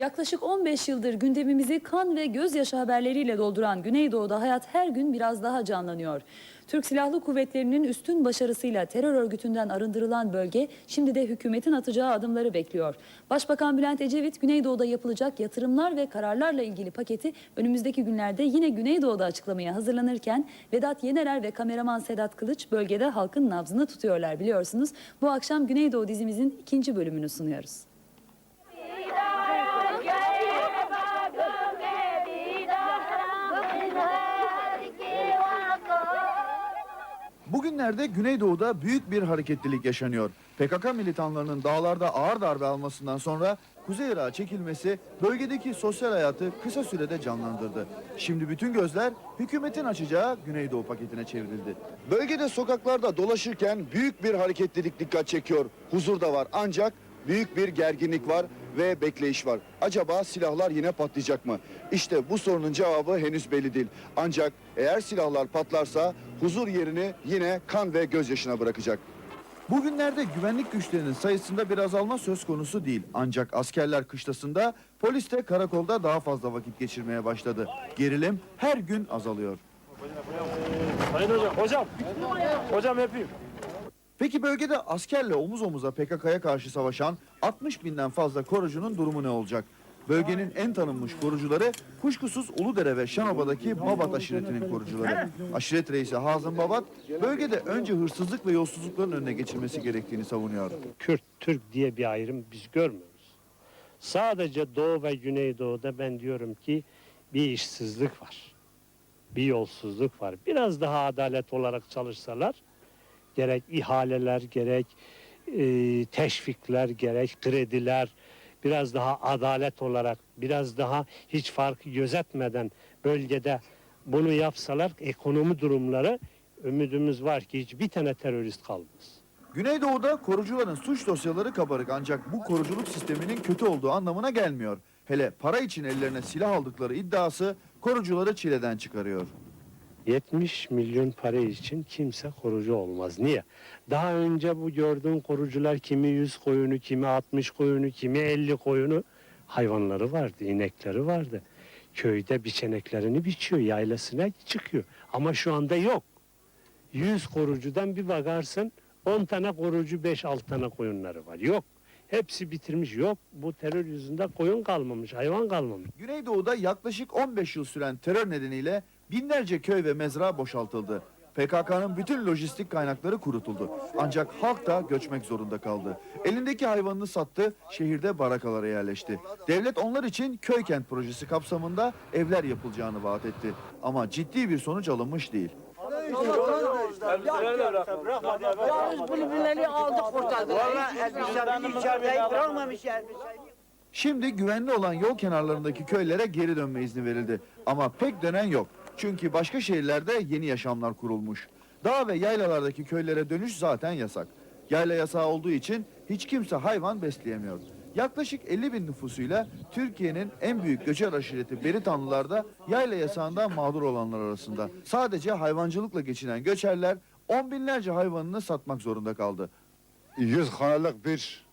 Yaklaşık 15 yıldır gündemimizi kan ve gözyaşı haberleriyle dolduran Güneydoğu'da hayat her gün biraz daha canlanıyor. Türk Silahlı Kuvvetleri'nin üstün başarısıyla terör örgütünden arındırılan bölge şimdi de hükümetin atacağı adımları bekliyor. Başbakan Bülent Ecevit Güneydoğu'da yapılacak yatırımlar ve kararlarla ilgili paketi önümüzdeki günlerde yine Güneydoğu'da açıklamaya hazırlanırken Vedat Yenerer ve kameraman Sedat Kılıç bölgede halkın nabzını tutuyorlar biliyorsunuz. Bu akşam Güneydoğu dizimizin ikinci bölümünü sunuyoruz. Bugünlerde Güneydoğu'da büyük bir hareketlilik yaşanıyor. PKK militanlarının dağlarda ağır darbe almasından sonra Kuzey Irak'a çekilmesi bölgedeki sosyal hayatı kısa sürede canlandırdı. Şimdi bütün gözler hükümetin açacağı Güneydoğu paketine çevrildi. Bölgede sokaklarda dolaşırken büyük bir hareketlilik dikkat çekiyor. Huzur da var ancak büyük bir gerginlik var ve bekleyiş var. Acaba silahlar yine patlayacak mı? İşte bu sorunun cevabı henüz belli değil. Ancak eğer silahlar patlarsa huzur yerini yine kan ve gözyaşına bırakacak. Bugünlerde güvenlik güçlerinin sayısında bir azalma söz konusu değil. Ancak askerler kışlasında, polis de karakolda daha fazla vakit geçirmeye başladı. Gerilim her gün azalıyor. Sayın hocam, hocam. Hocam yapayım. Peki bölgede askerle omuz omuza PKK'ya karşı savaşan 60 binden fazla korucunun durumu ne olacak? Bölgenin en tanınmış korucuları kuşkusuz Uludere ve Şanoba'daki Babat aşiretinin korucuları. Aşiret reisi Hazım Babat bölgede önce hırsızlık ve yolsuzlukların önüne geçilmesi gerektiğini savunuyor. Kürt, Türk diye bir ayrım biz görmüyoruz. Sadece Doğu ve Güneydoğu'da ben diyorum ki bir işsizlik var. Bir yolsuzluk var. Biraz daha adalet olarak çalışsalar gerek ihaleler, gerek e, teşvikler, gerek krediler biraz daha adalet olarak, biraz daha hiç farkı gözetmeden bölgede bunu yapsalar ekonomi durumları ümidimiz var ki hiçbir tane terörist kalmaz. Güneydoğu'da korucuların suç dosyaları kabarık ancak bu koruculuk sisteminin kötü olduğu anlamına gelmiyor. Hele para için ellerine silah aldıkları iddiası korucuları çileden çıkarıyor. 70 milyon para için kimse korucu olmaz. Niye? Daha önce bu gördüğün korucular kimi 100 koyunu, kimi 60 koyunu, kimi 50 koyunu hayvanları vardı, inekleri vardı. Köyde biçeneklerini biçiyor, yaylasına çıkıyor. Ama şu anda yok. 100 korucudan bir bakarsın 10 tane korucu 5-6 tane koyunları var. Yok. Hepsi bitirmiş. Yok. Bu terör yüzünden koyun kalmamış, hayvan kalmamış. Güneydoğu'da yaklaşık 15 yıl süren terör nedeniyle binlerce köy ve mezra boşaltıldı. PKK'nın bütün lojistik kaynakları kurutuldu. Ancak halk da göçmek zorunda kaldı. Elindeki hayvanını sattı, şehirde barakalara yerleşti. Devlet onlar için köy kent projesi kapsamında evler yapılacağını vaat etti. Ama ciddi bir sonuç alınmış değil. Yalnız bunu birileri aldık kurtardık. Valla elbiseleri içeride bırakmamış elbiseyi. Şimdi güvenli olan yol kenarlarındaki köylere geri dönme izni verildi. Ama pek dönen yok. Çünkü başka şehirlerde yeni yaşamlar kurulmuş. Dağ ve yaylalardaki köylere dönüş zaten yasak. Yayla yasağı olduğu için hiç kimse hayvan besleyemiyor. Yaklaşık 50 bin nüfusuyla Türkiye'nin en büyük göçer aşireti Beritanlılar da yayla yasağından mağdur olanlar arasında. Sadece hayvancılıkla geçinen göçerler on binlerce hayvanını satmak zorunda kaldı. 100 hanelik bir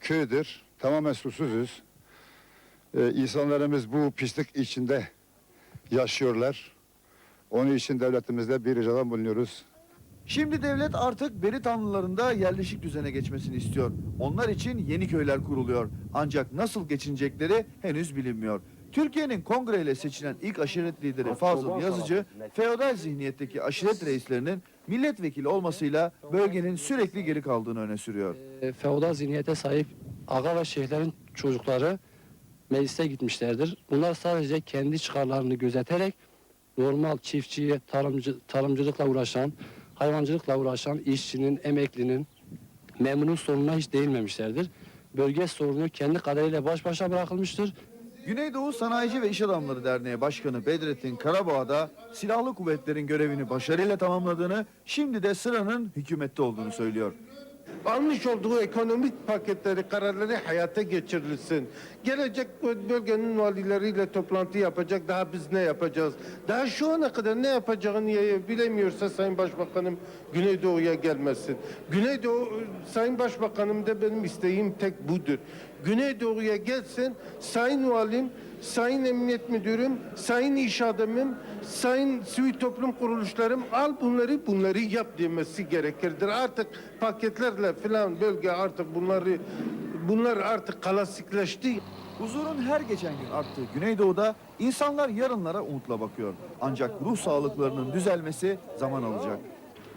köydür. Tamamen susuzuz. Ee, insanlarımız bu pislik içinde yaşıyorlar. Onun için devletimizde bir ricada bulunuyoruz. Şimdi devlet artık Beritanlıların da yerleşik düzene geçmesini istiyor. Onlar için yeni köyler kuruluyor. Ancak nasıl geçinecekleri henüz bilinmiyor. Türkiye'nin kongreyle seçilen ilk aşiret lideri Fazıl Yazıcı, feodal zihniyetteki aşiret reislerinin milletvekili olmasıyla bölgenin sürekli geri kaldığını öne sürüyor. e, feodal zihniyete sahip aga ve şeyhlerin çocukları meclise gitmişlerdir. Bunlar sadece kendi çıkarlarını gözeterek normal çiftçiye, tarımcı, tarımcılıkla uğraşan, hayvancılıkla uğraşan işçinin, emeklinin, memurun sorununa hiç değinmemişlerdir. Bölge sorunu kendi kaderiyle baş başa bırakılmıştır. Güneydoğu Sanayici ve İş Adamları Derneği Başkanı Bedrettin Karabağ da silahlı kuvvetlerin görevini başarıyla tamamladığını, şimdi de sıranın hükümette olduğunu söylüyor. Almış olduğu ekonomik paketleri, kararları hayata geçirilsin. Gelecek bölgenin valileriyle toplantı yapacak. Daha biz ne yapacağız? Daha şu ana kadar ne yapacağını ya- bilemiyorsa Sayın Başbakanım Güneydoğu'ya gelmesin. Güneydoğu Sayın Başbakanım da benim isteğim tek budur. Güneydoğu'ya gelsin. Sayın Valim Sayın Emniyet Müdürüm, Sayın İş Adamım, Sayın Sivil Toplum Kuruluşlarım al bunları bunları yap demesi gerekirdir. Artık paketlerle filan bölge artık bunları bunlar artık klasikleşti. Huzurun her geçen gün arttığı Güneydoğu'da insanlar yarınlara umutla bakıyor. Ancak ruh sağlıklarının düzelmesi zaman alacak.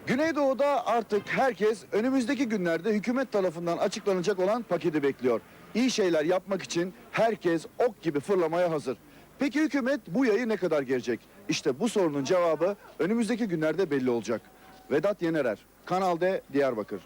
Güneydoğu'da artık herkes önümüzdeki günlerde hükümet tarafından açıklanacak olan paketi bekliyor. İyi şeyler yapmak için herkes ok gibi fırlamaya hazır. Peki hükümet bu yayı ne kadar gelecek? İşte bu sorunun cevabı önümüzdeki günlerde belli olacak. Vedat Yenerer, Kanal D, Diyarbakır.